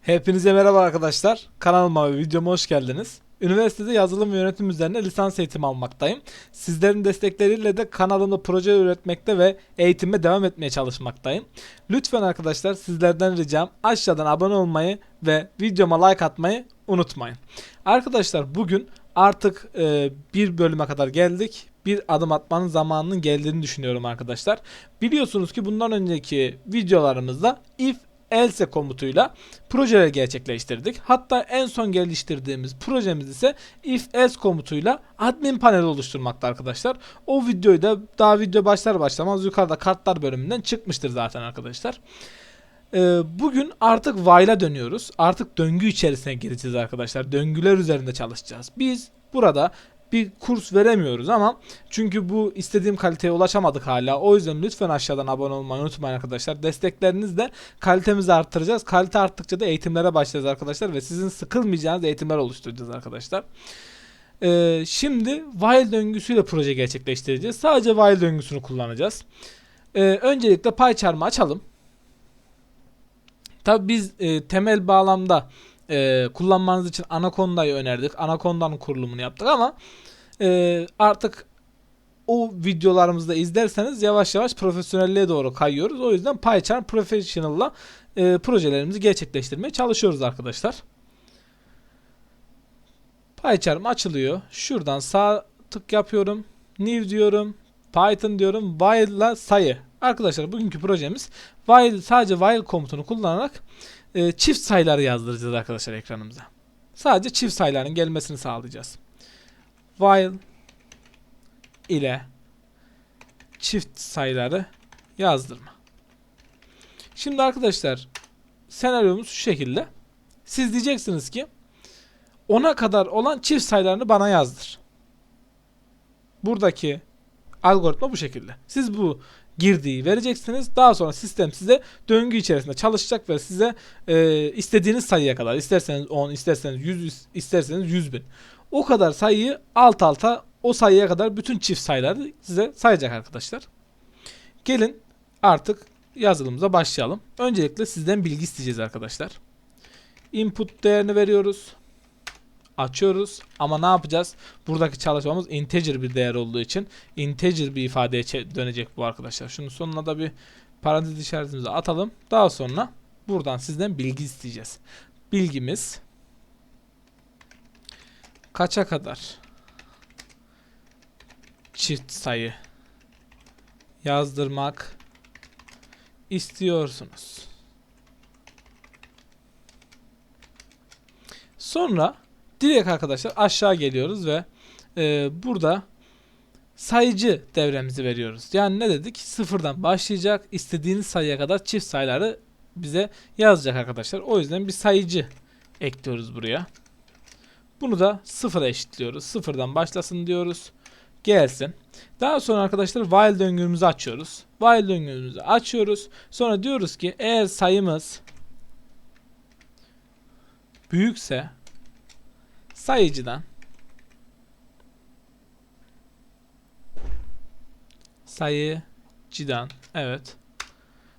Hepinize merhaba arkadaşlar. Kanalıma ve videoma hoş geldiniz. Üniversitede yazılım yönetim üzerine lisans eğitimi almaktayım. Sizlerin destekleriyle de kanalımda proje üretmekte ve eğitime devam etmeye çalışmaktayım. Lütfen arkadaşlar sizlerden ricam aşağıdan abone olmayı ve videoma like atmayı unutmayın. Arkadaşlar bugün artık e, bir bölüme kadar geldik. Bir adım atmanın zamanının geldiğini düşünüyorum arkadaşlar. Biliyorsunuz ki bundan önceki videolarımızda if else komutuyla projeler gerçekleştirdik. Hatta en son geliştirdiğimiz projemiz ise if else komutuyla admin paneli oluşturmakta arkadaşlar. O videoyu da daha video başlar başlamaz yukarıda kartlar bölümünden çıkmıştır zaten arkadaşlar. Ee, bugün artık while'a dönüyoruz. Artık döngü içerisine gireceğiz arkadaşlar. Döngüler üzerinde çalışacağız. Biz burada bir kurs veremiyoruz ama çünkü bu istediğim kaliteye ulaşamadık hala. O yüzden lütfen aşağıdan abone olmayı unutmayın arkadaşlar. Desteklerinizle kalitemizi arttıracağız. Kalite arttıkça da eğitimlere başlayacağız arkadaşlar ve sizin sıkılmayacağınız eğitimler oluşturacağız arkadaşlar. Ee, şimdi while döngüsüyle proje gerçekleştireceğiz. Sadece while döngüsünü kullanacağız. Ee, öncelikle PyCharm'ı açalım. Tabi biz e, temel bağlamda e, kullanmanız için Anaconda'yı önerdik. Anaconda'nın kurulumunu yaptık ama e, artık o videolarımızda izlerseniz yavaş yavaş profesyonelliğe doğru kayıyoruz. O yüzden PyCharm Professional'la e, projelerimizi gerçekleştirmeye çalışıyoruz arkadaşlar. PyCharm açılıyor. Şuradan sağ tık yapıyorum. New diyorum. Python diyorum. While'la sayı. Arkadaşlar bugünkü projemiz while sadece while komutunu kullanarak e, çift sayıları yazdıracağız arkadaşlar ekranımıza. Sadece çift sayıların gelmesini sağlayacağız. While ile çift sayıları yazdırma. Şimdi arkadaşlar senaryomuz şu şekilde. Siz diyeceksiniz ki 10'a kadar olan çift sayılarını bana yazdır. Buradaki algoritma bu şekilde. Siz bu girdiği vereceksiniz. Daha sonra sistem size döngü içerisinde çalışacak ve size e, istediğiniz sayıya kadar isterseniz 10, isterseniz 100, isterseniz 100 bin. O kadar sayıyı alt alta o sayıya kadar bütün çift sayıları size sayacak arkadaşlar. Gelin artık yazılımıza başlayalım. Öncelikle sizden bilgi isteyeceğiz arkadaşlar. Input değerini veriyoruz. Açıyoruz ama ne yapacağız? Buradaki çalışmamız integer bir değer olduğu için integer bir ifadeye dönecek bu arkadaşlar. Şunun sonuna da bir parantez işaretimizi atalım. Daha sonra buradan sizden bilgi isteyeceğiz. Bilgimiz kaça kadar çift sayı yazdırmak istiyorsunuz. Sonra direkt arkadaşlar aşağı geliyoruz ve e, burada sayıcı devremizi veriyoruz. Yani ne dedik? Sıfırdan başlayacak. istediğiniz sayıya kadar çift sayıları bize yazacak arkadaşlar. O yüzden bir sayıcı ekliyoruz buraya. Bunu da sıfıra eşitliyoruz. Sıfırdan başlasın diyoruz. Gelsin. Daha sonra arkadaşlar while döngümüzü açıyoruz. While döngümüzü açıyoruz. Sonra diyoruz ki eğer sayımız büyükse sayıcıdan sayıcıdan evet.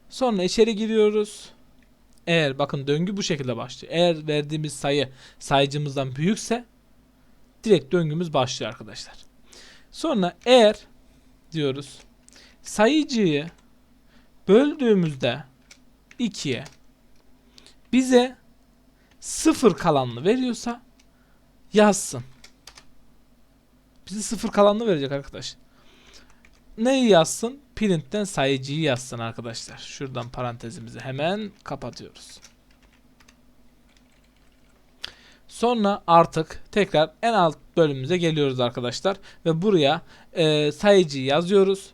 Sonra içeri giriyoruz. Eğer bakın döngü bu şekilde başlıyor. Eğer verdiğimiz sayı sayıcımızdan büyükse direkt döngümüz başlıyor arkadaşlar. Sonra eğer diyoruz sayıcıyı böldüğümüzde 2'ye bize sıfır kalanını veriyorsa yazsın. Bize sıfır kalanını verecek arkadaş. Neyi yazsın? Print'ten sayıcıyı yazsın arkadaşlar. Şuradan parantezimizi hemen kapatıyoruz. Sonra artık tekrar en alt bölümümüze geliyoruz arkadaşlar. Ve buraya e, sayıcıyı yazıyoruz.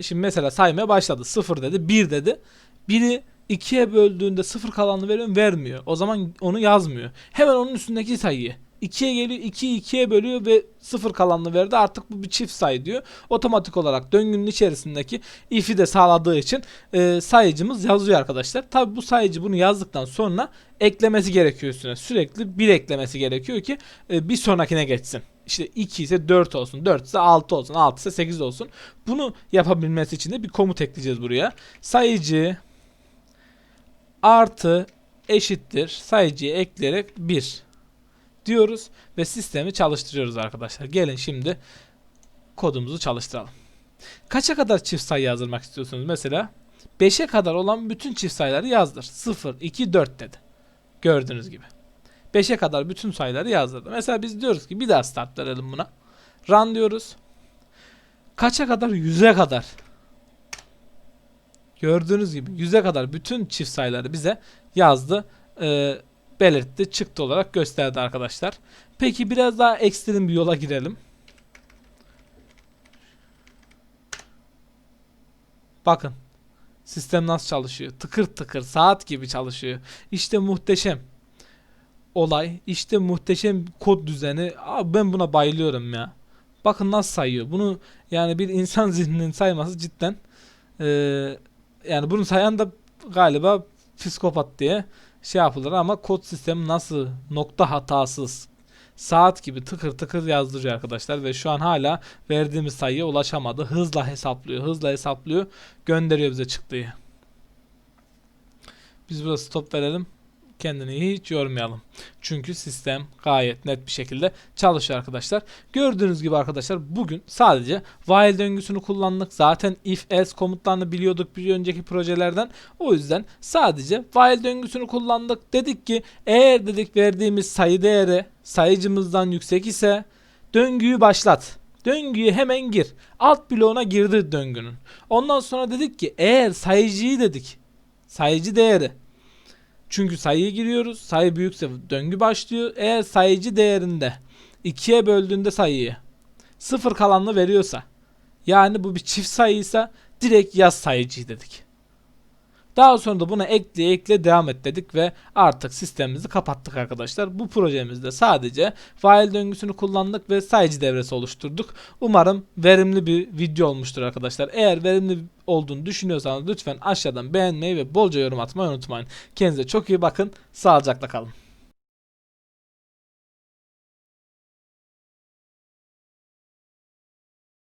Şimdi mesela saymaya başladı. 0 dedi, 1 dedi. 1'i 2'ye böldüğünde 0 kalanını veriyorum vermiyor. O zaman onu yazmıyor. Hemen onun üstündeki sayıyı 2'ye geliyor 2'yi 2'ye bölüyor ve 0 kalanını verdi. Artık bu bir çift sayı diyor. Otomatik olarak döngünün içerisindeki if'i de sağladığı için e, sayıcımız yazıyor arkadaşlar. Tabi bu sayıcı bunu yazdıktan sonra eklemesi gerekiyor üstüne. Sürekli bir eklemesi gerekiyor ki e, bir sonrakine geçsin. İşte 2 ise 4 olsun, 4 ise 6 olsun, 6 ise 8 olsun. Bunu yapabilmesi için de bir komut ekleyeceğiz buraya. Sayıcı artı eşittir sayıcıyı ekleyerek 1 diyoruz ve sistemi çalıştırıyoruz arkadaşlar. Gelin şimdi kodumuzu çalıştıralım. Kaça kadar çift sayı yazdırmak istiyorsunuz? Mesela 5'e kadar olan bütün çift sayıları yazdır. 0, 2, 4 dedi. Gördüğünüz gibi. 5'e kadar bütün sayıları yazdırdı. Mesela biz diyoruz ki bir daha start verelim buna. Run diyoruz. Kaça kadar? 100'e kadar. Gördüğünüz gibi 100'e kadar bütün çift sayıları bize yazdı. Ee, belirtti. Çıktı olarak gösterdi arkadaşlar. Peki biraz daha ekstrem bir yola girelim. Bakın. Sistem nasıl çalışıyor? Tıkır tıkır saat gibi çalışıyor. İşte muhteşem olay. İşte muhteşem kod düzeni. Abi ben buna bayılıyorum ya. Bakın nasıl sayıyor. Bunu yani bir insan zihninin sayması cidden eee, yani bunu sayan da galiba psikopat diye şey yapılır ama kod sistemi nasıl nokta hatasız saat gibi tıkır tıkır yazdırıyor arkadaşlar ve şu an hala verdiğimiz sayıya ulaşamadı. Hızla hesaplıyor, hızla hesaplıyor, gönderiyor bize çıktığı. Biz burada stop verelim. Kendini hiç yormayalım. Çünkü sistem gayet net bir şekilde çalışıyor arkadaşlar. Gördüğünüz gibi arkadaşlar bugün sadece while döngüsünü kullandık. Zaten if else komutlarını biliyorduk bir önceki projelerden. O yüzden sadece while döngüsünü kullandık. Dedik ki eğer dedik verdiğimiz sayı değeri sayıcımızdan yüksek ise döngüyü başlat. Döngüyü hemen gir. Alt bloğuna girdi döngünün. Ondan sonra dedik ki eğer sayıcıyı dedik. Sayıcı değeri çünkü sayıyı giriyoruz. Sayı büyükse döngü başlıyor. Eğer sayıcı değerinde 2'ye böldüğünde sayıyı sıfır kalanını veriyorsa yani bu bir çift sayıysa direkt yaz sayıcıyı dedik. Daha sonra da buna ekle ekle devam et dedik ve artık sistemimizi kapattık arkadaşlar. Bu projemizde sadece while döngüsünü kullandık ve sayıcı devresi oluşturduk. Umarım verimli bir video olmuştur arkadaşlar. Eğer verimli olduğunu düşünüyorsanız lütfen aşağıdan beğenmeyi ve bolca yorum atmayı unutmayın. Kendinize çok iyi bakın. Sağlıcakla kalın.